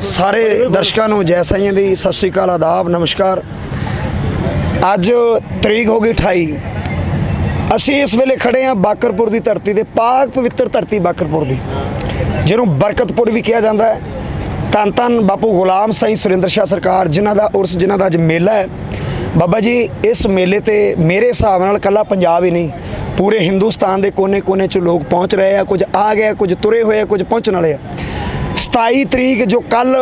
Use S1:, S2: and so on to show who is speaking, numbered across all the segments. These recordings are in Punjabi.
S1: ਸਾਰੇ ਦਰਸ਼ਕਾਂ ਨੂੰ ਜੈ ਸਾਈਆਂ ਦੀ ਸਤਿ ਸ੍ਰੀ ਅਕਾਲ, ਆਦਾਬ, ਨਮਸਕਾਰ। ਅੱਜ ਤਰੀਕ ਹੋ ਗਈ 28 ਅਸੀਂ ਇਸ ਵੇਲੇ ਖੜੇ ਹਾਂ ਬਾਕਰਪੁਰ ਦੀ ਧਰਤੀ ਤੇ ਪਾਕ ਪਵਿੱਤਰ ਧਰਤੀ ਬਾਕਰਪੁਰ ਦੀ, ਜਿਹਨੂੰ ਬਰਕਤਪੁਰ ਵੀ ਕਿਹਾ ਜਾਂਦਾ ਹੈ। ਧੰਨ ਧੰਨ ਬਾਪੂ ਗੁਲਾਮ ਸਾਈਂ ਸੁਰਿੰਦਰ ਸ਼ਾਹ ਸਰਕਾਰ, ਜਿਨ੍ਹਾਂ ਦਾ ਉਰਸ, ਜਿਨ੍ਹਾਂ ਦਾ ਅੱਜ ਮੇਲਾ ਹੈ। ਬਾਬਾ ਜੀ, ਇਸ ਮੇਲੇ ਤੇ ਮੇਰੇ ਹਿਸਾਬ ਨਾਲ ਕੱਲਾ ਪੰਜਾਬ ਹੀ ਨਹੀਂ, ਪੂਰੇ ਹਿੰਦੁਸਤਾਨ ਦੇ ਕੋਨੇ-ਕੋਨੇ 'ਚ ਲੋਕ ਪਹੁੰਚ ਰਹੇ ਆ, ਕੁਝ ਆ ਗਏ ਕੁਝ ਤੁਰੇ ਹੋਏ ਆ, ਕੁਝ ਪਹੁੰਚਣ ਵਾਲੇ ਆ। 27 ਤਰੀਕ ਜੋ ਕੱਲ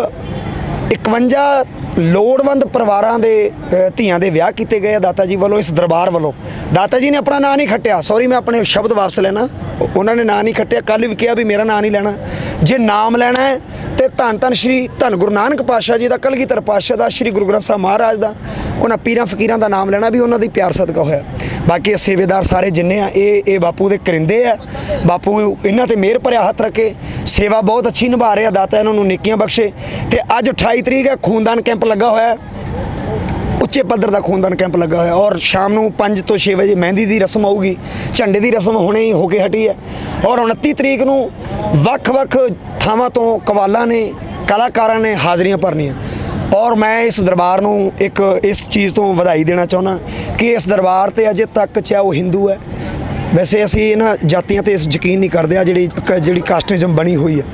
S1: 51 ਲੋੜਵੰਦ ਪਰਿਵਾਰਾਂ ਦੇ ਧੀਆਂ ਦੇ ਵਿਆਹ ਕੀਤੇ ਗਏ ਆ ਦਾਤਾ ਜੀ ਵੱਲੋਂ, ਇਸ ਦਰਬਾਰ ਵੱਲੋਂ। ਦਾਤਾ ਜੀ ਨੇ ਆਪਣਾ ਨਾਂ ਨਹੀਂ ਖੱਟਿਆ। ਸੌਰੀ ਮੈਂ ਆਪਣੇ ਸ਼ਬਦ ਵਾਪਸ ਲੈਣਾ। ਉਹਨਾਂ ਨੇ ਨਾਂ ਨਹੀਂ ਖੱਟਿਆ। ਕੱਲ ਵੀ ਕਿਹਾ ਵੀ ਮੇਰਾ ਨਾਂ ਨਹੀਂ ਲੈਣਾ। ਜੇ ਨਾਮ ਲੈਣਾ ਹੈ ਧੰਨ ਧੰਨ ਸ਼੍ਰੀ ਧੰਨ ਗੁਰੂ ਨਾਨਕ ਪਾਤਸ਼ਾਹ ਜੀ ਦਾ, ਕਲਗੀਧਰ ਪਾਤਸ਼ਾਹ ਦਾ, ਸ਼੍ਰੀ ਗੁਰੂ ਗ੍ਰੰਥ ਸਾਹਿਬ ਮਹਾਰਾਜ ਦਾ, ਉਹਨਾਂ ਪੀਰਾਂ ਫਕੀਰਾਂ ਦਾ ਨਾਮ ਲੈਣਾ ਵੀ ਉਹਨਾਂ ਦੀ ਪਿਆਰ ਸਦਕਾ ਹੋਇਆ। ਬਾਕੀ ਇਹ ਸੇਵੇਦਾਰ ਸਾਰੇ ਜਿੰਨੇ ਆ, ਇਹ ਇਹ ਬਾਪੂ ਦੇ ਕਰਿੰਦੇ ਆ। ਬਾਪੂ ਇਹਨਾਂ ਤੇ ਮਿਹਰ ਭਰਿਆ ਹੱਥ ਰੱਖੇ, ਸੇਵਾ ਬਹੁਤ ਅੱਛੀ ਨਿਭਾ ਰਿਹਾ ਦਾਤਾ ਇਹਨਾਂ ਨੂੰ ਨੇਕੀਆਂ ਬਖਸ਼ੇ। ਤੇ ਅੱਜ 28 ਤਰੀਕ ਹੈ, ਖੂਨਦਾਨ ਕੈਂਪ ਲੱਗਾ ਹੋਇਆ। ਉੱਚੇ ਪੱਧਰ ਦਾ ਖੂਨਦਾਨ ਕੈਂਪ ਲੱਗਾ ਹੋਇਆ ਔਰ ਸ਼ਾਮ ਨੂੰ 5 ਤੋਂ 6 ਵਜੇ ਮਹਿੰਦੀ ਦੀ ਰਸਮ ਆਊਗੀ, ਝੰਡੇ ਦੀ ਰਸਮ ਹੁਣੇ ਹੀ ਹੋ ਕੇ ਹਟੀ ਹੈ ਔਰ 29 ਤਰੀਕ ਨੂੰ ਵੱਖ-ਵੱਖ ਥਾਵਾਂ ਤੋਂ ਕਵਾਲਾਂ ਨੇ, ਕਲਾਕਾਰਾਂ ਨੇ ਹਾਜ਼ਰੀਆਂ ਭਰਨੀਆਂ। ਔਰ ਮੈਂ ਇਸ ਦਰਬਾਰ ਨੂੰ ਇੱਕ ਇਸ ਚੀਜ਼ ਤੋਂ ਵਧਾਈ ਦੇਣਾ ਚਾਹੁੰਦਾ ਕਿ ਇਸ ਦਰਬਾਰ ਤੇ ਅਜੇ ਤੱਕ ਚਾਹੇ ਉਹ ਹਿੰਦੂ ਹੈ, ਵੈਸੇ ਅਸੀਂ ਇਹਨਾਂ ਜਾਤੀਆਂ ਤੇ ਇਸ ਯਕੀਨ ਨਹੀਂ ਕਰਦੇ ਆ ਜਿਹੜੀ ਕ- ਜਿਹੜੀ ਕਾਸਟਿਜ਼ਮ ਬਣੀ ਹੋਈ ਹੈ।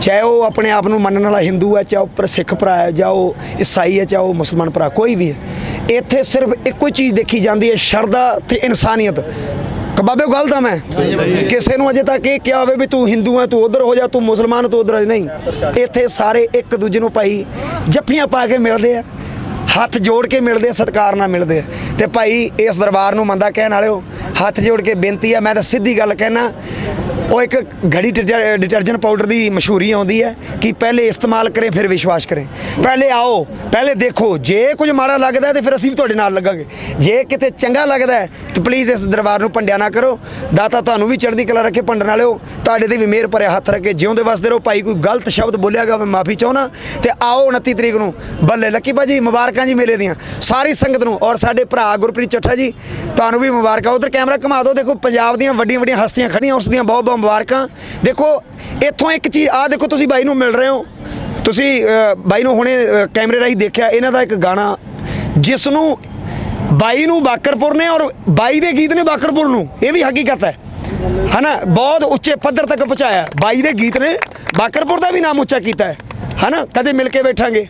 S1: ਚਾਹੇ ਉਹ ਆਪਣੇ ਆਪ ਨੂੰ ਮੰਨਣ ਵਾਲਾ ਹਿੰਦੂ ਹੈ, ਚਾਹੇ ਉਹ ਸਿੱਖ ਭਰਾ ਹੈ, ਜਾਂ ਉਹ ਈਸਾਈ ਹੈ, ਚਾਹੇ ਉਹ ਮੁਸਲਮਾਨ ਭਰਾ, ਕੋਈ ਵੀ ਹੈ। ਇੱਥੇ ਸਿਰਫ ਇੱਕੋ ਚੀਜ਼ ਦੇਖੀ ਜਾਂਦੀ ਹੈ, ਸ਼ਰਧਾ ਤੇ ਇਨਸਾਨੀਅਤ। ਕਬਾਬੇ ਗਲਤ ਆ ਮੈਂ। ਕਿਸੇ ਨੂੰ ਅਜੇ ਤੱਕ ਇਹ ਕਿਹਾ ਹੋਵੇ ਵੀ ਤੂੰ ਹਿੰਦੂ ਹੈ, ਤੂੰ ਉਧਰ ਹੋ ਜਾ, ਤੂੰ ਮੁਸਲਮਾਨ, ਤੂੰ ਉਧਰ ਨਹੀਂ। ਇੱਥੇ ਸਾਰੇ ਇੱਕ ਦੂਜੇ ਨੂੰ ਭਾਈ ਜੱਫੀਆਂ ਪਾ ਕੇ ਮਿਲਦੇ ਆ। ਹੱਥ ਜੋੜ ਕੇ ਮਿਲਦੇ ਆ, ਸਤਿਕਾਰ ਨਾਲ ਮਿਲਦੇ ਆ। ਤੇ ਭਾਈ ਇਸ ਦਰਬਾਰ ਨੂੰ ਮੰਦਾ ਕਹਿਣ ਵਾਲਿਓ ਹੱਥ ਜੋੜ ਕੇ ਬੇਨਤੀ ਆ ਮੈਂ ਤਾਂ ਸਿੱਧੀ ਗੱਲ ਕਹਿਣਾ ਉਹ ਇੱਕ ਘੜੀ ਡਿਟਰ- ਡਿਟਰਜੈਂਟ ਪਾਊਡਰ ਦੀ ਮਸ਼ਹੂਰੀ ਆਉਂਦੀ ਹੈ ਕਿ ਪਹਿਲੇ ਇਸਤੇਮਾਲ ਕਰੇ ਫਿਰ ਵਿਸ਼ਵਾਸ ਕਰੇ। ਪਹਿਲੇ ਆਓ ਪਹਿਲੇ ਦੇਖੋ ਜੇ ਕੁਝ ਮਾੜਾ ਲੱਗਦਾ ਹੈ ਤੇ ਫਿਰ ਅਸੀਂ ਵੀ ਤੁਹਾਡੇ ਨਾਲ ਲੱਗਾਂਗੇ। ਜੇ ਕਿਤੇ ਚੰਗਾ ਲੱਗਦਾ ਹੈ ਤੇ ਪਲੀਜ਼ ਇਸ ਦਰਬਾਰ ਨੂੰ ਭੰਡਿਆ ਨਾ ਕਰੋ। ਦਾਤਾ ਤੁਹਾਨੂੰ ਵੀ ਚੜ੍ਹਦੀ ਕਲਾ ਰੱਖੇ ਭੰਡਣ ਵਾਲਿਓ ਤੁਹਾਡੇ ਤੇ ਵੀ ਮਿਹਰ ਭਰਿਆ ਹੱਥ ਰੱਖੇ। ਜਿਉਂਦੇ ਵਸਦੇ ਰਹੋ ਭਾਈ ਕੋਈ ਗਲਤ ਸ਼ਬਦ ਬੋਲਿਆ ਗਿਆ ਮੈਂ ਮਾਫੀ ਚਾਹੁੰਦਾ। ਤੇ ਆਓ 29 ਤਰੀਕ ਨੂੰ ਬੱਲੇ ਲੱਕੀ ਭਾਜੀ ਮੁਬਾਰਕ ਜੀ ਮੇਲੇ ਦੀਆਂ, ਸਾਰੀ ਸੰਗਤ ਨੂੰ ਔਰ ਸਾਡੇ ਭਰਾ ਗੁਰਪ੍ਰੀਤ ਚੱਠਾ ਜੀ, ਤੁਹਾਨੂੰ ਵੀ ਮੁਬਾਰਕਾਂ। ਉਧਰ ਕੈਮਰਾ ਘੁਮਾ ਦਿਓ, ਦੇਖੋ ਪੰਜਾਬ ਦੀਆਂ ਵੱਡੀਆਂ ਵੱਡੀਆਂ ਹਸਤੀਆਂ ਖੜੀਆਂ ਉਸ ਦੀਆਂ ਬਹੁਤ ਬਹੁਤ ਮੁਬਾਰਕਾਂ। ਦੇਖੋ, ਇੱਥੋਂ ਇੱਕ ਚੀਜ਼ ਆ ਦੇਖੋ ਤੁਸੀਂ ਬਾਈ ਨੂੰ ਮਿਲ ਰਹੇ ਹੋ। ਤੁਸੀਂ ਬਾਈ ਨੂੰ ਹੁਣੇ ਕੈਮਰੇ ਰਾਹੀਂ ਦੇਖਿਆ, ਇਹਨਾਂ ਦਾ ਇੱਕ ਗਾਣਾ। ਜਿਸ ਨੂੰ ਬਾਈ ਨੂੰ ਬਾਕਰਪੁਰ ਨੇ ਔਰ ਬਾਈ ਦੇ ਗੀਤ ਨੇ ਬਾਕਰਪੁਰ ਨੂੰ, ਇਹ ਵੀ ਹਕੀਕਤ ਹੈ। ਹਨਾ, ਬਹੁਤ ਉੱਚੇ ਪੱਧਰ ਤੱਕ ਪਹੁੰਚਾਇਆ। ਬਾਈ ਦੇ ਗੀਤ ਨੇ ਬਾਕਰਪੁਰ ਦਾ ਵੀ ਨਾਮ ਉੱਚਾ ਕੀਤਾ ਹੈ। ਹਨਾ, ਕਦੇ ਮਿਲ ਕੇ ਬੈਠਾਂਗੇ।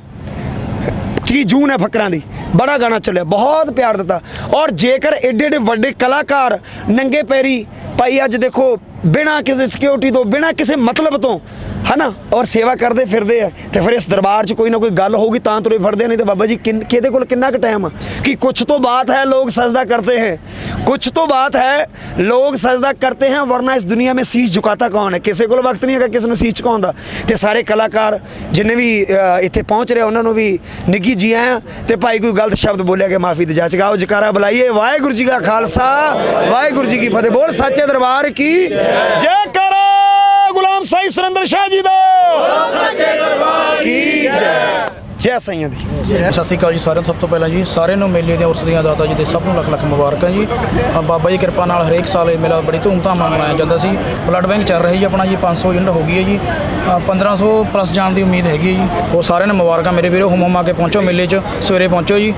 S1: ਕੀ ਜੂਨ ਹੈ ਫੱਕਰਾਂ ਦੀ? ਬੜਾ ਗਾਣਾ ਚੱਲਿਆ, ਬਹੁਤ ਪਿਆਰ ਦਿੱਤਾ। ਔਰ ਜੇਕਰ ਏਡੇ ਏਡੇ ਵੱਡੇ ਕਲਾਕਾਰ ਨੰਗੇ ਪੈਰੀ, ਭਾਈ ਅੱਜ ਦੇਖੋ, ਬਿਨਾ ਕਿਸੇ ਸਿਕਿਉਰਿਟੀ ਤੋਂ, ਬਿਨਾ ਕਿਸੇ ਮਤਲਬ ਤੋਂ, ਹਨਾ, ਔਰ ਸੇਵਾ ਕਰਦੇ ਫਿਰਦੇ ਆ, ਤੇ ਫਿਰ ਇਸ ਦਰਬਾਰ 'ਚ ਕੋਈ ਨਾ ਕੋਈ ਗੱਲ ਹੋਊਗੀ ਤਾਂ ਤੁਰੇ ਫੜਦੇ ਨਹੀਂ ਤੇ ਬਾਬਾ ਜੀ ਕਿਹਦੇ ਕੋਲ ਕਿੰਨਾ ਕੁ ਟਾਈਮ ਆ? ਕਿ ਕੁਛ ਤੋਂ ਬਾਤ ਹੈ ਲੋਕ ਸਜਦਾ ਕਰਦੇ ਹੈ। ਕੁਛ ਤੋਂ ਬਾਤ ਹੈ ਲੋਕ ਸਜਦਾ ਕਰਦੇ ਹੈ, ਵਰਨਾ ਇਸ ਦੁਨੀਆ ਮੇ ਸੀਸ ਝੁਕਾਤਾ ਕੌਣ ਹੈ? ਕਿਸੇ ਕੋਲ ਵਕਤ ਨਹੀਂ ਹੈਗਾ ਕਿਸ ਨੂੰ ਸੀਸ ਝੁਕਾਉਂਦਾ ਤੇ ਸਾਰੇ ਕਲਾਕਾਰ ਜਿੰਨੇ ਵੀ ਇੱਥੇ ਪਹੁੰਚ ਰਹੇ ਉਹਨਾਂ ਨੂੰ ਵੀ ਨਿੱਗੀ ਜੀ ਆਇਆਂ, ਤੇ ਭਾਈ ਕੋਈ ਗਲਤ ਸ਼ਬਦ ਬੋਲਿਆ ਕਿ ਮਾਫੀ ਦੀ ਜਾਚ ਗਾਓ ਜਕਾਰਾ ਬੁਲਾਈਏ। ਵਾਹਿਗੁਰੂ ਜੀ ਕਾ ਖਾਲਸਾ ਵਾਹਿਗੁਰੂ ਜੀ ਕੀ ਫਤਿਹ। ਬੋਲ ਸੱਚੇ ਦਰਬਾਰ ਕੀ? ਜੈ ਕਰ ਗੁਲਾਮ ਸਾਈਂ ਸੁਰਿੰਦਰ ਸ਼ਾਹ ਜੀ ਦਾ। ਕੀ ਜੈ? ਜੈ ਸਾਈਆਂ ਦੀ।
S2: ਸਤਿ ਸ਼੍ਰੀ ਅਕਾਲ ਜੀ ਸਾਰਿਆਂ ਨੂੰ। ਸਭ ਤੋਂ ਪਹਿਲਾਂ ਜੀ ਸਾਰਿਆਂ ਨੂੰ ਮੇਲੇ ਦੀਆਂ ਉਰਸ ਦੀਆਂ ਦਾਤਾ ਜੀ ਦੇ ਸਭ ਨੂੰ ਲੱਖ ਲੱਖ ਮੁਬਾਰਕਾਂ ਜੀ। ਅ, ਬਾਬਾ ਜੀ ਕਿਰਪਾ ਨਾਲ ਹਰੇਕ ਸਾਲ ਇਹ ਮੇਲਾ ਬੜੀ ਧੂਮਧਾਮ ਨਾਲ ਮਨਾਇਆ ਜਾਂਦਾ ਸੀ। ਬਲੱਡ ਬੈਂਕ ਚੱਲ ਰਹੀ ਜੀ ਆਪਣਾ ਜੀ 500 ਯੂਨਿਟ ਹੋ ਗਈ ਹੈ ਜੀ। ਅ, 1500 ਪਲੱਸ ਜਾਣ ਦੀ ਉਮੀਦ ਹੈਗੀ ਹੈ ਜੀ। ਹੋਰ ਸਾਰਿਆਂ ਨੂੰ ਮੁਬਾਰਕਾਂ। ਮੇਰੇ ਵੀਰੋ ਹੁਮ ਹੁਮ ਆ ਕੇ ਪਹੁੰਚੋ ਮੇਲੇ 'ਚ। ਸਵੇਰੇ ਪਹੁੰਚੋ ਜੀ।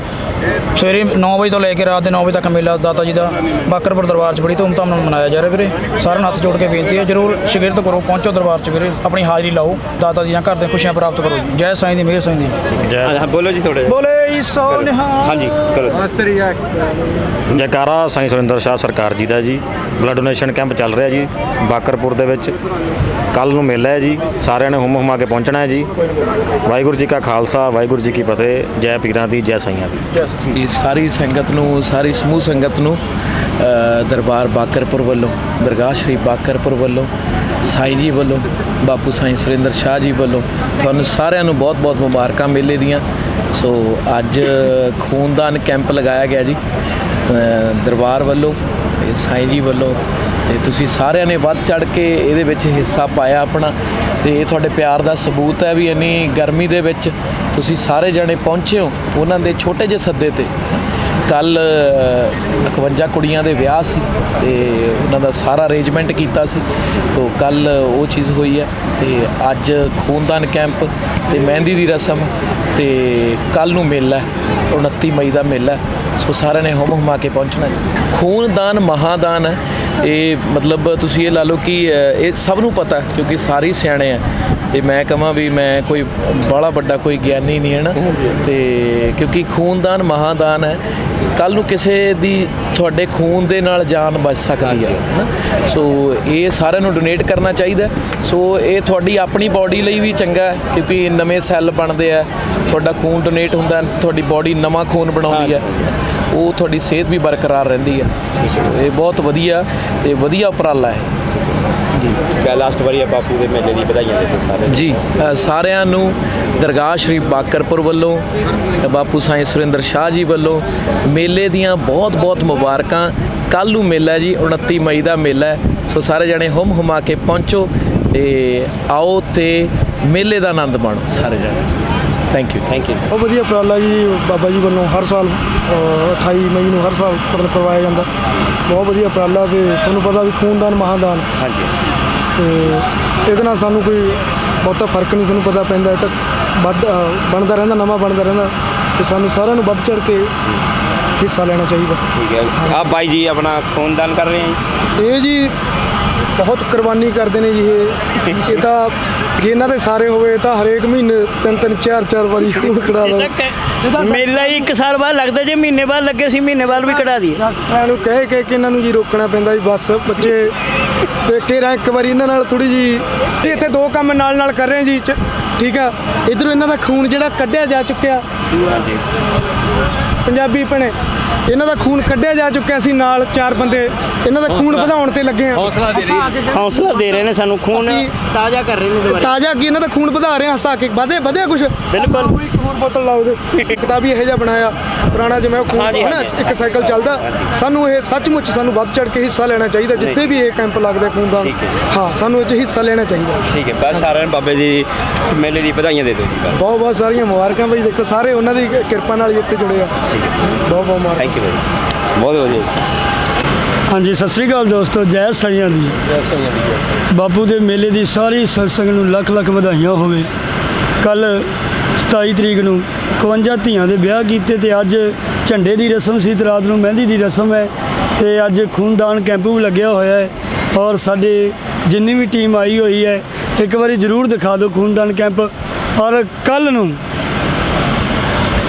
S2: ਸਵੇਰੇ 9 ਵਜੇ ਤੋਂ ਲੈ ਕੇ ਰਾਤ ਦੇ 9 ਵਜੇ ਤੱਕ ਮੇਲਾ ਦਾਤਾ ਜੀ ਦਾ ਬਾਕਰਪੁਰ ਦਰਬਾਰ 'ਚ ਬੜੀ ਧੂਮਧਾਮ ਨਾਲ ਮਨਾਇਆ ਜਾ ਰਿਹਾ ਵੀਰੇ। ਸਾਰਿਆਂ ਨੂੰ ਹੱਥ ਜੋੜ ਕੇ ਬੇਨਤੀ ਹੈ ਜਰੂਰ ਸ਼ਗਿਰਦ ਕਰੋ ਪਹੁੰਚੋ ਦਰਬਾਰ 'ਚ ਵੀਰੇ। ਆਪਣੀ ਹਾਜ਼ਰੀ ਲਾਓ ਦਾਤਾ ਜੀ ਦੀਆਂ ਘਰ ਦੇ ਖੁਸ਼ੀਆਂ ਪ੍ਰਾਪਤ ਕਰੋ ਜੈ। ਸਾਈਂ ਦੀ ਮਿਹਰ ਸਾਈਂ ਦੀ।
S3: ਹਾਂ ਬੋਲੋ ਜੀ ਥੋੜੇ
S2: ਬੋਲੇ ਜੀ ਸੋ ਨਿਹਾਲ
S3: ਹਾਂਜੀ ਕਰੋ। ਜੈਕਾਰਾ ਸਾਈਂ ਸੁਰਿੰਦਰ ਸ਼ਾਹ ਸਰਕਾਰ ਜੀ ਦਾ ਜੀ। ਬਲੱਡ ਡੋਨੇਸ਼ਨ ਕੈਂਪ ਚੱਲ ਰਿਹਾ ਜੀ ਬਾਕਰਪੁਰ ਦੇ ਵਿੱਚ। ਕੱਲ ਨੂੰ ਮੇਲਾ ਹੈ ਜੀ ਸਾਰਿਆਂ ਨੇ ਹੁਮ ਹੁਮਾ ਕੇ ਪਹੁੰਚਣਾ ਹੈ ਜੀ। ਵਾਹਿਗੁਰੂ ਜੀ ਕਾ ਖਾਲਸਾ ਵਾਹਿਗੁਰੂ ਜੀ ਕੀ ਫਤਿਹ। ਜੈ ਪੀਰਾਂ ਦੀ। ਜੈ ਸਾਈਆਂ ਦੀ।
S4: ਜੀ ਸਾਰੀ ਸੰਗਤ ਨੂੰ ਸਾਰੀ ਸਮੂਹ ਸੰਗਤ ਨੂੰ ਅ, ਦਰਬਾਰ ਬਾਕਰਪੁਰ ਵੱਲੋਂ ਦਰਗਾਹ ਸ਼੍ਰੀ ਬਾਕਰਪੁਰ ਵੱਲੋਂ ਸਾਈਂ ਜੀ ਵੱਲੋਂ, ਬਾਪੂ ਸਾਈਂ ਸੁਰਿੰਦਰ ਸ਼ਾਹ ਜੀ ਵੱਲੋਂ ਤੁਹਾਨੂੰ ਸਾਰਿਆਂ ਨੂੰ ਬਹੁਤ-ਬਹੁਤ ਮੁਬਾਰਕਾਂ ਮੇਲੇ ਦੀਆਂ। ਸੋ ਅੱਜ ਖੂਨਦਾਨ ਕੈਂਪ ਲਗਾਇਆ ਗਿਆ ਜੀ ਦਰਬਾਰ ਵੱਲੋਂ ਤੇ ਸਾਈਂ ਜੀ ਵੱਲੋਂ ਤੇ ਤੁਸੀਂ ਸਾਰਿਆਂ ਨੇ ਵੱਧ ਚੜ ਕੇ ਇਹਦੇ ਵਿੱਚ ਹਿੱਸਾ ਪਾਇਆ ਆਪਣਾ। ਤੇ ਇਹ ਤੁਹਾਡੇ ਪਿਆਰ ਦਾ ਸਬੂਤ ਹੈ ਵੀ ਇੰਨੀ ਗਰਮੀ ਦੇ ਵਿੱਚ ਤੁਸੀਂ ਸਾਰੇ ਜਣੇ ਪਹੁੰਚੇ ਹੋ, ਉਹਨਾਂ ਦੇ ਛੋਟੇ ਜਿਹੇ ਸੱਦੇ ਤੇ। ਕੱਲ 51 ਕੁੜੀਆਂ ਦੇ ਵਿਆਹ ਸੀ ਤੇ ਉਹਨਾਂ ਦਾ ਸਾਰਾ ਅਰੇਂਜਮੈਂਟ ਕੀਤਾ ਸੀ। ਤੋਂ ਕੱਲ ਉਹ ਚੀਜ਼ ਹੋਈ ਹੈ ਤੇ ਅੱਜ ਖੂਨਦਾਨ ਕੈਂਪ ਤੇ ਮਹਿੰਦੀ ਦੀ ਰਸਮ ਤੇ ਕੱਲ ਨੂੰ ਮੇਲਾ ਹੈ 29 ਮਈ ਦਾ ਮੇਲਾ ਸੋ ਸਾਰਿਆਂ ਨੇ ਹੁਮ ਹੁਮਾ ਕੇ ਪਹੁੰਚਣਾ ਹੈ। ਖੂਨਦਾਨ ਮਹਾਦਾਨ ਹੈ। ਇਹ ਮਤਲਬ ਤੁਸੀਂ ਇਹ ਲਾ ਲਓ ਕਿ ਇਹ ਸਭ ਨੂੰ ਪਤਾ ਕਿਉਂਕਿ ਸਾਰੇ ਸਿਆਣੇ ਆ। ਤੇ ਮੈਂ ਕਹਾਂ ਵੀ ਮੈਂ ਕੋਈ ਬੜਾ ਵੱਡਾ ਕੋਈ ਗਿਆਨੀ ਨਹੀਂ ਹੈ ਨਾ। ਤੇ ਕਿਉਂਕਿ ਖੂਨਦਾਨ ਮਹਾਦਾਨ ਹੈ। ਕੱਲ ਨੂੰ ਕਿਸੇ ਦੀ ਤੁਹਾਡੇ ਖੂਨ ਦੇ ਨਾਲ ਜਾਨ ਬਚ ਸਕਦੀ ਹੈ ਨਾ ਸੋ ਇਹ ਸਾਰਿਆਂ ਨੂੰ ਡੋਨੇਟ ਕਰਨਾ ਚਾਹੀਦਾ। ਸੋ ਇਹ ਤੁਹਾਡੀ ਆਪਣੀ ਬਾਡੀ ਲਈ ਵੀ ਚੰਗਾ ਹੈ ਕਿਉਂਕਿ ਨਵੇਂ ਸੈੱਲ ਬਣਦੇ ਆ। ਤੁਹਾਡਾ ਖੂਨ ਡੋਨੇਟ ਹੁੰਦਾ ਤੁਹਾਡੀ ਬਾਡੀ ਨਵਾਂ ਖੂਨ ਬਣਾਉਂਦੀ ਹੈ। ਉਹ ਤੁਹਾਡੀ ਸਿਹਤ ਵੀ ਬਰਕਰਾਰ ਰਹਿੰਦੀ ਹੈ। ਇਹ ਬਹੁਤ ਵਧੀਆ ਤੇ ਵਧੀਆ ਉਪਰਾਲਾ ਹੈ।
S5: ਲਾਸਟ ਵਾਰੀ ਆ ਬਾਪੂ ਦੇ ਮੇਲੇ ਦੀ ਵਧਾਈਆਂ ਦੇ ਸਾਰੇ
S4: ਜੀ ਸਾਰਿਆਂ ਨੂੰ ਦਰਗਾਹ ਸ਼੍ਰੀ ਬਾਕਰਪੁਰ ਵੱਲੋਂ ਬਾਪੂ ਸਾਈਂ ਸੁਰਿੰਦਰ ਸ਼ਾਹ ਜੀ ਵੱਲੋਂ ਮੇਲੇ ਦੀਆਂ ਬਹੁਤ ਬਹੁਤ ਮੁਬਾਰਕਾਂ। ਕੱਲ ਨੂੰ ਮੇਲਾ ਜੀ 29 ਮਈ ਦਾ ਮੇਲਾ ਸੋ ਸਾਰੇ ਜਣੇ ਹੁਮ ਹੁਮਾ ਕੇ ਪਹੁੰਚੋ ਤੇ ਆਓ ਤੇ ਮੇਲੇ ਦਾ ਆਨੰਦ ਮਾਣੋ ਸਾਰੇ ਜਣੇ। ਥੈਂਕ ਯੂ
S5: ਥੈਂਕ ਯੂ
S2: ਬਹੁਤ ਵਧੀਆ ਉਪਰਾਲਾ ਜੀ ਬਾਬਾ ਜੀ ਵੱਲੋਂ ਹਰ ਸਾਲ ਅ, 28 ਮਈ ਨੂੰ ਹਰ ਸਾਲ ਮਤਲਬ ਕਰਵਾਇਆ ਜਾਂਦਾ। ਬਹੁਤ ਵਧੀਆ ਉਪਰਾਲਾ ਤੇ ਤੁਹਾਨੂੰ ਪਤਾ ਵੀ ਖੂਨਦਾਨ ਮਹਾਦਾਨ।
S5: ਹਾਂਜੀ।
S2: ਤੇ ਇਹਦੇ ਨਾਲ ਸਾਨੂੰ ਕੋਈ ਬਹੁਤਾ ਫ਼ਰਕ ਨਹੀਂ ਤੁਹਾਨੂੰ ਪਤਾ ਪੈਂਦਾ ਇਹ ਤਾਂ ਵੱਧ ਬਣਦਾ ਰਹਿੰਦਾ ਨਵਾਂ ਬਣਦਾ ਰਹਿੰਦਾ। ਤੇ ਸਾਨੂੰ ਸਾਰਿਆਂ ਨੂੰ ਵੱਧ ਚੜ ਕੇ ਹਿੱਸਾ ਲੈਣਾ ਚਾਹੀਦਾ।
S5: ਠੀਕ ਹੈ। ਆ ਬਾਈ ਜੀ ਆਪਣਾ ਖੂਨਦਾਨ ਕਰ ਰਹੇ ਆ ਜੀ।
S2: ਇਹ ਜੀ ਬਹੁਤ ਕੁਰਬਾਨੀ ਕਰਦੇ ਨੇ ਜੀ ਇਹ। ਇਹ ਤਾਂ ਜੇ ਇਹਨਾਂ ਦੇ ਸਾਰੇ ਹੋਵੇ ਤਾਂ ਹਰੇਕ ਮਹੀਨੇ ਤਿੰਨ ਤਿੰਨ ਚਾਰ ਚਾਰ ਵਾਰੀ ਖੂਨ ਕਢਾ ਦੋ
S6: ਮੇਲਾ ਹੀ ਇੱਕ ਸਾਲ ਬਾਅਦ ਲੱਗਦਾ ਜੇ ਮਹੀਨੇ ਬਾਅਦ ਲੱਗੇ ਸੀ ਮਹੀਨੇ ਬਾਅਦ ਵੀ ਕਢਾ ਦਈਏ।
S2: ਡਾਕਟਰਾਂ ਨੂੰ ਕਹਿ ਕਹਿ ਕੇ ਇਹਨਾਂ ਨੂੰ ਜੀ ਰੋਕਣਾ ਪੈਂਦਾ ਜੀ ਬਸ ਬੱਚੇ ਦੇਖੇ ਰਾਂ ਇੱਕ ਵਾਰੀ ਇਹਨਾਂ ਨਾਲ ਥੋੜੀ ਜੀ ਤੇ ਇੱਥੇ ਦੋ ਕੰਮ ਨਾਲ ਨਾਲ ਕਰ ਰਹੇ ਜੀ ਚ- ਠੀਕ ਆ। ਇਧਰੋਂ ਇਹਨਾਂ ਦਾ ਖੂਨ ਜਿਹੜਾ ਕੱਢਿਆ ਜਾ ਚੁੱਕਿਆ। ਪੰਜਾਬੀ ਭੈਣੇ। ਇਹਨਾਂ ਦਾ ਖੂਨ ਕੱਢਿਆ ਜਾ ਚੁੱਕਿਆ ਸੀ ਨਾਲ ਚਾਰ ਬੰਦੇ। ਇਹਨਾਂ ਦਾ ਖੂਨ ਵਧਾਉਣ ਤੇ ਲੱਗੇ ਆ। ਹੌਸਲਾ ਦੇ
S6: ਹੌਸਲਾ ਦੇ ਰਹੇ ਨੇ ਸਾਨੂੰ ਖੂਨ
S2: ਅਸੀਂ-
S6: ਤਾਜ਼ਾ ਕਰ ਰਹੇ ਨੇ ਦੁਬਾਰਾ।
S2: ਤਾਜ਼ਾ ਕੀ ਇਹਨਾਂ ਦਾ ਖੂਨ ਵਧਾ ਰਹੇ ਆ ਹੱਸਾ ਕੇ ਵਧੇ ਵਧਿਆ ਕੁਛ?
S6: ਬਿਲਕੁਲ।
S2: ਕੋਈ ਖੂਨ ਬੋਤਲ ਲਾਓ ਦੇ ਕਿਤਾਬ ਹੀ ਇਹੋ ਜਿਹਾ ਬਣਾਇਆ। ਪੁਰਾਣਾ ਜਿਵੇਂ ਉਹ ਖੂਨ
S6: ਹਾਂਜੀ,
S2: ਨਾ
S6: ਹਾਂਜੀ।
S2: ਇੱਕ ਸਾਈਕਲ ਚੱਲਦਾ। ਸਾਨੂੰ ਇਹ ਸੱਚਮੁੱਚ ਸਾਨੂੰ ਵੱਧ ਚੜ ਕੇ ਹਿੱਸਾ ਲੈਣਾ ਚਾਹੀਦਾ ਜਿੱਥੇ ਵੀ ਇਹ ਕੈਂਪ ਲੱਗਦਾ ਖੂਨ ਦਾ।
S5: ਠੀਕ ਹੈ।
S2: ਹਾਂ ਸਾਨੂੰ ਇਹ 'ਚ ਹਿੱਸਾ ਲੈਣਾ ਚਾਹੀਦਾ।
S5: ਠੀਕ ਹੈ ਬਸ ਸਾਰਿਆਂ ਨੂੰ ਬਾਬੇ ਜੀ ਮੇਲੇ ਦੀ ਵਧਾਈਆਂ ਦੇ ਦਿਓ ਜੀ ਬਸ।
S2: ਬਹੁਤ ਬਹੁਤ ਸਾਰੀਆਂ ਮੁਬਾਰਕਾਂ ਬਈ ਦੇਖੋ ਸਾਰੇ ਉਹਨਾਂ ਦੀ ਕਿਰਪਾ ਨਾਲ ਹੀ ਇੱਥੇ ਜੁੜੇ ਆ। ਬਹੁਤ ਬਹੁਤ ਮੁਬਾਰਕਾਂ।
S5: ਥੈਂਕ ਯੂ ਬਾਈ ਬਹੁਤ ਵਧੀਆ ਜੀ।
S7: ਹਾਂਜੀ ਸਤਿ ਸ੍ਰੀ ਅਕਾਲ ਦੋਸਤੋ ਜੈ ਸਾਈਆਂ ਦੀ। ਬਾਪੂ ਦੇ ਮੇਲੇ ਦੀ ਸਾਰੀ ਸਤਸੰਗ ਨੂੰ ਲੱਖ ਲੱਖ ਵਧਾਈਆਂ ਹੋਵੇ। ਕੱਲ 27 ਤਰੀਕ ਨੂੰ 51 ਧੀਆਂ ਦੇ ਵਿਆਹ ਕੀਤੇ ਤੇ ਅੱਜ ਝੰਡੇ ਦੀ ਰਸਮ ਸੀ ਤੇ ਰਾਤ ਨੂੰ ਮਹਿੰਦੀ ਦੀ ਰਸਮ ਹੈ ਤੇ ਅੱਜ ਖੂਨਦਾਨ ਕੈਂਪ ਵੀ ਲੱਗਿਆ ਹੋਇਆ ਹੈ ਔਰ ਸਾਡੇ ਜਿੰਨੀ ਵੀ ਟੀਮ ਆਈ ਹੋਈ ਹੈ ਇੱਕ ਵਾਰੀ ਜ਼ਰੂਰ ਦਿਖਾ ਦਿਓ ਖੂਨਦਾਨ ਕੈਂਪ। ਔਰ ਕੱਲ ਨੂੰ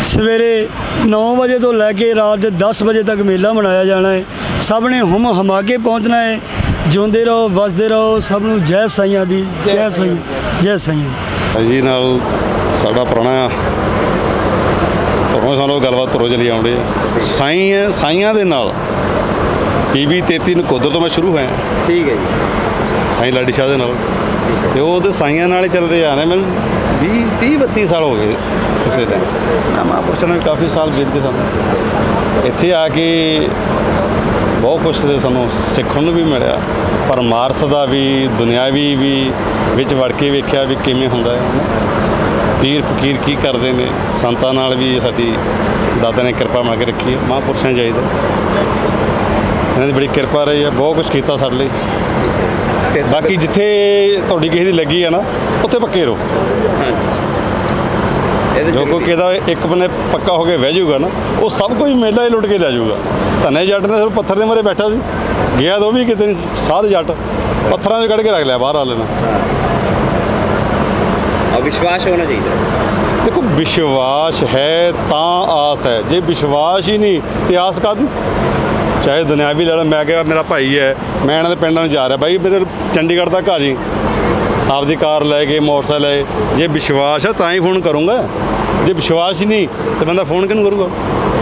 S7: ਸਵੇਰੇ 9 ਵਜੇ ਤੋਂ ਲੈ ਕੇ ਰਾਤ ਦੇ 10 ਵਜੇ ਤੱਕ ਮੇਲਾ ਮਨਾਇਆ ਜਾਣਾ ਹੈ। ਸਭ ਨੇ ਹੁਮ ਹਮਾ ਕੇ ਪਹੁੰਚਣਾ ਹੈ। ਜਿਉਂਦੇ ਰਹੋ ਵਸਦੇ ਰਹੋ। ਸਭ ਨੂੰ ਜੈ ਸਾਈਆਂ ਦੀ ਜੈ ਸਾਈਆਂ ਜੈ ਸਾਈਆਂ
S8: ਜੀ ਨਾਲ ਸਾਡਾ ਪੁਰਾਣਾ ਤੁਹਾਨੂੰ ਸਾਨੂੰ ਗੱਲਬਾਤ ਤੁਰੋ ਚਲੀ ਆਉਂਦੇ ਸਾਈ ਹੈ ਸਾਈਆਂ ਦੇ ਨਾਲ ਪੀਵੀ 33 ਨੂੰ ਕੋਦਰ ਤੋਂ ਮੈਂ ਸ਼ੁਰੂ ਹੋਇਆ।
S5: ਠੀਕ ਹੈ ਜੀ।
S8: ਸਾਈ ਲਾਡੀ ਸ਼ਾਹ ਦੇ ਨਾਲ। ਤੇ ਉਹ ਉਹਦੇ ਸਾਈਆਂ ਨਾਲ ਹੀ ਚੱਲਦੇ ਆ ਰਹੇ ਮੈਨੂੰ 20 30 32 ਸਾਲ ਹੋ ਗਏ ਪਿਛਲੇ ਟਾਈਮ ਨਾ ਮਹਾਂਪੁਰਸ਼ਾਂ ਨੇ ਕਾਫੀ ਸਾਲ ਬੀਤ ਗਏ ਸਾਨੂੰ। ਇੱਥੇ ਆ ਕੇ ਬਹੁਤ ਕੁਝ ਸਾਨੂੰ ਸਿੱਖਣ ਨੂੰ ਵੀ ਮਿਲਿਆ। ਪਰਮਾਰਥ ਦਾ ਵੀ ਦੁਨਿਆਵੀ ਵੀ ਵਿੱਚ ਵੜ ਕੇ ਵੇਖਿਆ ਵੀ ਕਿਵੇਂ ਹੁੰਦਾ ਹੈ। ਪੀਰ ਫਕੀਰ ਕੀ ਕਰਦੇ ਨੇ? ਸੰਤਾਂ ਨਾਲ ਵੀ ਸਾਡੀ ਦਾਦਾ ਨੇ ਕਿਰਪਾ ਕੇ ਰੱਖੀ ਹੈ। ਮਹਾਂਪੁਰਸ਼ਾਂ ਚਾਹੀਦਾ। ਇਹਨਾਂ ਦੀ ਬੜੀ ਕਿਰਪਾ ਰਹੀ ਹੈ। ਬਹੁਤ ਕੁਝ ਕੀਤਾ ਸਾਡੇ ਲਈ। ਬਾਕੀ ਜਿੱਥੇ ਤੁਹਾਡੀ ਕਿਸੇ ਦੀ ਲੱਗੀ ਹੈ ਨਾ ਉੱਥੇ ਪੱਕੇ ਰਹੋ। ਜੋ ਕੋਈ ਕਿਹਦਾ ਇੱਕ ਬੰਨੇ ਪੱਕਾ ਹੋ ਕੇ ਬਹਿ ਜਾਊਗਾ ਨਾ ਉਹ ਸਭ ਕੁਝ ਮੇਲਾ ਹੀ ਲੁੱਟ ਕੇ ਲੈ ਜਾਊਗਾ। ਧੰਨੇ ਜੱਟ ਨੇ ਸਿਰਫ ਪੱਥਰ ਦੇ ਮਰੇ ਬੈਠਾ ਸੀ। ਗਿਆ ਤਾਂ ਉਹ ਵੀ ਕਿਤੇ ਨਹੀਂ ਸਾਧ ਜੱਟ। ਪੱਥਰਾਂ 'ਚ ਕੱਢ ਕੇ ਰੱਖ ਲਿਆ ਬਾਹਰ ਵਾਲੇ ਨੇ।
S5: ਆ ਵਿਸ਼ਵਾਸ ਹੋਣਾ ਚਾਹੀਦਾ
S8: ਦੇਖੋ ਵਿਸ਼ਵਾਸ ਹੈ ਤਾਂ ਆਸ ਹੈ। ਜੇ ਵਿਸ਼ਵਾਸ ਹੀ ਨਹੀਂ ਤੇ ਆਸ ਕਾਦੀ ਚਾਹੇ ਦੁਨਿਆਵੀ ਲੈ ਲਓ ਮੈਂ ਕਿਹਾ ਮੇਰਾ ਭਾਈ ਹੈ ਮੈਂ ਇਹਨਾਂ ਦੇ ਪਿੰਡਾਂ ਨੂੰ ਜਾ ਰਿਹਾ। ਬਾਈ ਮੇਰੇ ਚੰਡੀਗੜ੍ਹ ਤੱਕ ਆ ਜੀ ਆਪਦੀ ਕਾਰ ਲੈ ਕੇ ਮੋਟਰਸਾਈਕਲ ਲੈ ਜੇ ਵਿਸ਼ਵਾਸ ਹੈ ਤਾਂ ਹੀ ਫੋਨ ਕਰੂੰਗਾ। ਜੇ ਵਿਸ਼ਵਾਸ ਹੀ ਨਹੀਂ ਤੇ ਬੰਦਾ ਫੋਨ ਕਿਹਨੂੰ ਕਰੂਗਾ?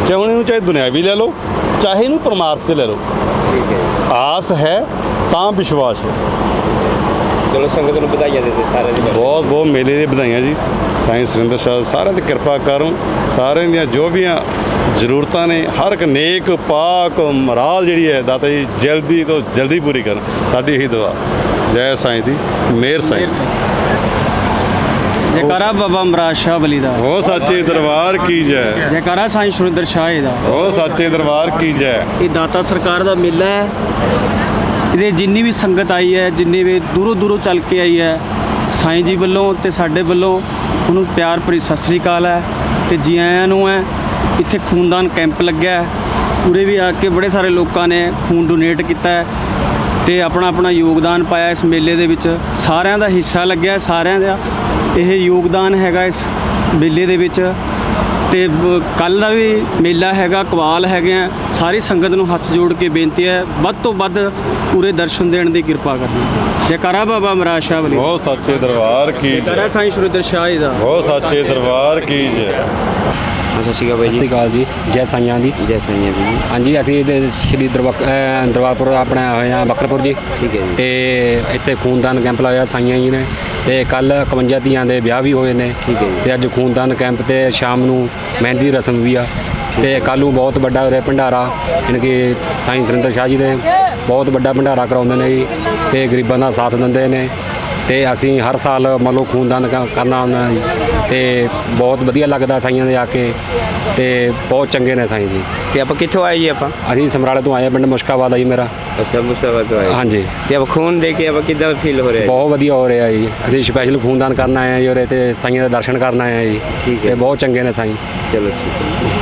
S8: ਚਾਹੇ ਹੁਣ ਇਹਨੂੰ ਚਾਹੇ ਦੁਨਿਆਵੀ ਲੈ ਲਓ ਚਾਹੇ ਇਹਨੂੰ ਪਰਮਾਰਥ 'ਚ ਲੈ ਲਓ।
S5: ਠੀਕ ਹੈ
S8: ਆਸ ਹੈ ਤਾਂ ਵਿਸ਼ਵਾਸ ਹੈ।
S5: ਚਲੋ ਸੰਗਤ ਨੂੰ ਵਧਾਈਆਂ ਦੇ ਦਿਓ ਸਾਰਿਆਂ ਦੀ
S8: ਬਹੁਤ ਬਹੁਤ ਮੇਲੇ ਦੀ ਵਧਾਈਆਂ ਜੀ। ਸਾਈਂ ਸੁਰਿੰਦਰ ਸ਼ਾਹ ਸਾਰਿਆਂ ਦੀ ਕਿਰਪਾ ਕਰੋ ਸਾਰਿਆਂ ਦੀਆਂ ਜੋ ਵੀ ਆ ਜ਼ਰੂਰਤਾਂ ਨੇ ਹਰ ਇੱਕ ਨੇਕ ਪਾਕ ਮਰਾਦ ਜਿਹੜੀ ਹੈ ਦਾਤਾ ਜੀ ਜਲਦੀ ਤੋਂ ਜਲਦੀ ਪੂਰੀ ਕਰਨ। ਸਾਡੀ ਇਹੀ ਦੁਆ। ਜੈ ਸਾਈਂ ਦੀ। ਮਿਹਰ ਸਾਈਂ।
S9: ਜੈਕਾਰਾ ਬਾਬਾ ਮਰਾਜ ਸ਼ਾਹ ਬਲੀ ਦਾ।
S8: ਉਹ ਸੱਚੇ ਦਰਬਾਰ ਕੀ ਜੈ।
S9: ਜੈਕਾਰਾ ਸਾਈਂ ਸੁਰਿੰਦਰ ਸ਼ਾਹ ਦਾ।
S8: ਉਹ ਸੱਚੇ ਦਰਬਾਰ ਕੀ ਜੈ।
S9: ਇਹ ਦਾਤਾ ਸਰਕਾਰ ਦਾ ਮੇਲਾ ਹੈ। ਇਹਦੇ ਜਿੰਨੀ ਵੀ ਸੰਗਤ ਆਈ ਹੈ, ਜਿੰਨੀ ਵੀ ਦੂਰੋਂ ਦੂਰੋਂ ਚੱਲ ਕੇ ਆਈ ਹੈ, ਸਾਈਂ ਜੀ ਵੱਲੋਂ ਤੇ ਸਾਡੇ ਵੱਲੋਂ ਉਹਨੂੰ ਪਿਆਰ ਭਰੀ ਸਤਿ ਸ੍ਰੀ ਅਕਾਲ ਹੈ ਤੇ ਜੀ ਆਇਆਂ ਨੂੰ ਹੈ, ਇੱਥੇ ਖੂਨਦਾਨ ਕੈਂਪ ਲੱਗਿਆ ਹੈ। ਪੂਰੇ ਵੀ ਆ ਕੇ ਬੜੇ ਸਾਰੇ ਲੋਕਾਂ ਨੇ ਖੂਨ ਡੋਨੇਟ ਕੀਤਾ ਹੈ ਤੇ ਆਪਣਾ ਆਪਣਾ ਯੋਗਦਾਨ ਪਾਇਆ ਇਸ ਮੇਲੇ ਦੇ ਵਿੱਚ। ਸਾਰਿਆਂ ਦਾ ਹਿੱਸਾ ਲੱਗਿਆ, ਸਾਰਿਆਂ ਦਾ ਇਹ ਯੋਗਦਾਨ ਹੈਗਾ ਇਸ ਮੇਲੇ ਦੇ ਵਿੱਚ। ਤੇ ਕੱਲ ਦਾ ਵੀ ਮੇਲਾ ਹੈਗਾ ਕਵਾਲ ਹੈਗੇ ਆ। ਸਾਰੀ ਸੰਗਤ ਨੂੰ ਹੱਥ ਜੋੜ ਕੇ ਬੇਨਤੀ ਹੈ ਵੱਧ ਤੋਂ ਵੱਧ ਪੂਰੇ ਦਰਸ਼ਨ ਦੇਣ ਦੀ ਕਿਰਪਾ ਕਰਨੀ। ਜੈਕਾਰਾ ਬਾਬਾ ਮਹਾਰਾਜ ਸ਼ਾਹ ਬਲੀ
S8: ਉਹ ਸੱਚੇ ਦਰਬਾਰ ਕੀ
S9: ਜੈਕਾਰਾ
S8: ਜੈ
S9: ਸਾਈਂ ਸੁਰਿੰਦਰ ਸ਼ਾਹ ਜੀ ਦਾ।
S8: ਉਹ ਸੱਚੇ ਦਰਬਾਰ ਕੀ ਜੈ।
S5: ਸਤਿ ਸ਼੍ਰੀ ਅਕਾਲ ਬਾਈ
S10: ਸਤਿ ਸ਼੍ਰੀ ਅਕਾਲ ਜੀ। ਜੈ ਸਾਈਆਂ ਦੀ।
S5: ਜੈ ਸਾਈਆਂ ਜੀ
S10: ਹਾਂਜੀ ਅਸੀਂ ਸ਼੍ਰੀ ਦਰਬਾਰਪੁਰ ਆਪਣੇ ਹੋਏ ਆ ਬੱਕਰਪੁਰ ਜੀ।
S5: ਠੀਕ ਹੈ ਜੀ।
S10: ਤੇ ਇੱਥੇ ਖੂਨਦਾਨ ਕੈਂਪ ਲਾਇਆ ਸਾਈਆਂ ਜੀ ਨੇ। ਤੇ ਕੱਲ 51 ਧੀਆਂ ਦੇ ਵਿਆਹ ਵੀ ਹੋਏ ਨੇ।
S5: ਠੀਕ ਹੈ।
S10: ਤੇ ਅੱਜ ਖੂਨਦਾਨ ਕੈਂਪ ਤੇ ਸ਼ਾਮ ਨੂੰ ਮਹਿੰਦੀ ਰਸਮ ਵੀ ਆ। ਤੇ ਕੱਲ੍ਹ ਨੂੰ ਬਹੁਤ ਵੱਡਾ ਉਰੇ ਭੰਡਾਰਾ ਯਾਨੀ ਕਿ ਸਾਈਂ ਸੁਰਿੰਦਰ ਸ਼ਾਹ ਜੀ ਦੇ ਬਹੁਤ ਵੱਡਾ ਭੰਡਾਰਾ ਕਰਾਉਂਦੇ ਨੇ ਜੀ। ਤੇ ਗਰੀਬਾਂ ਦਾ ਸਾਥ ਦਿੰਦੇ ਨੇ। ਤੇ ਅਸੀਂ ਹਰ ਸਾਲ ਮੰਨ ਲਓ ਖੂਨਦਾਨ ਕ- ਕਰਨਾ ਹੁੰਦਾ ਜੀ। ਤੇ ਬਹੁਤ ਵਧੀਆ ਲੱਗਦਾ ਸਾਈਆਂ ਦੇ ਆ ਕੇ। ਤੇ ਬਹੁਤ ਚੰਗੇ ਨੇ ਸਾਈਂ ਜੀ।
S5: ਤੇ ਆਪਾਂ ਕਿੱਥੋਂ ਆਏ ਜੀ ਆਪਾਂ?
S10: ਅਸੀਂ ਸਮਰਾਲੇ ਤੋਂ ਆਏ ਹਾਂ, ਪਿੰਡ ਮੁਸ਼ਕਾਬਾਦ ਆ ਜੀ ਮੇਰਾ।
S5: ਅੱਛਾ ਮੁਸਤਫਾ ਤੋਂ ਆਏ।
S10: ਹਾਂਜੀ।
S5: ਤੇ ਆਪਾਂ ਖੂਨ ਦੇ ਕੇ ਆਪਾਂ ਕਿੱਦਾਂ ਫੀਲ ਹੋ ਰਿਹਾ
S10: ਬਹੁਤ ਵਧੀਆ ਹੋ ਰਿਹਾ ਜੀ। ਅਸੀਂ ਸਪੈਸ਼ਲ ਖੂਨਦਾਨ ਕਰਨ ਆਏ ਹਾਂ ਜੀ ਉਰੇ ਤੇ ਸਾਈਆਂ ਦੇ ਦਰਸ਼ਨ ਕਰਨ ਆਏ ਹਾਂ ਜੀ।
S5: ਠੀਕ ਹੈ।
S10: ਤੇ ਬਹੁਤ ਚੰਗੇ ਨੇ ਸਾਈਂ।
S5: ਚਲੋ ਠੀਕ ਹੈ।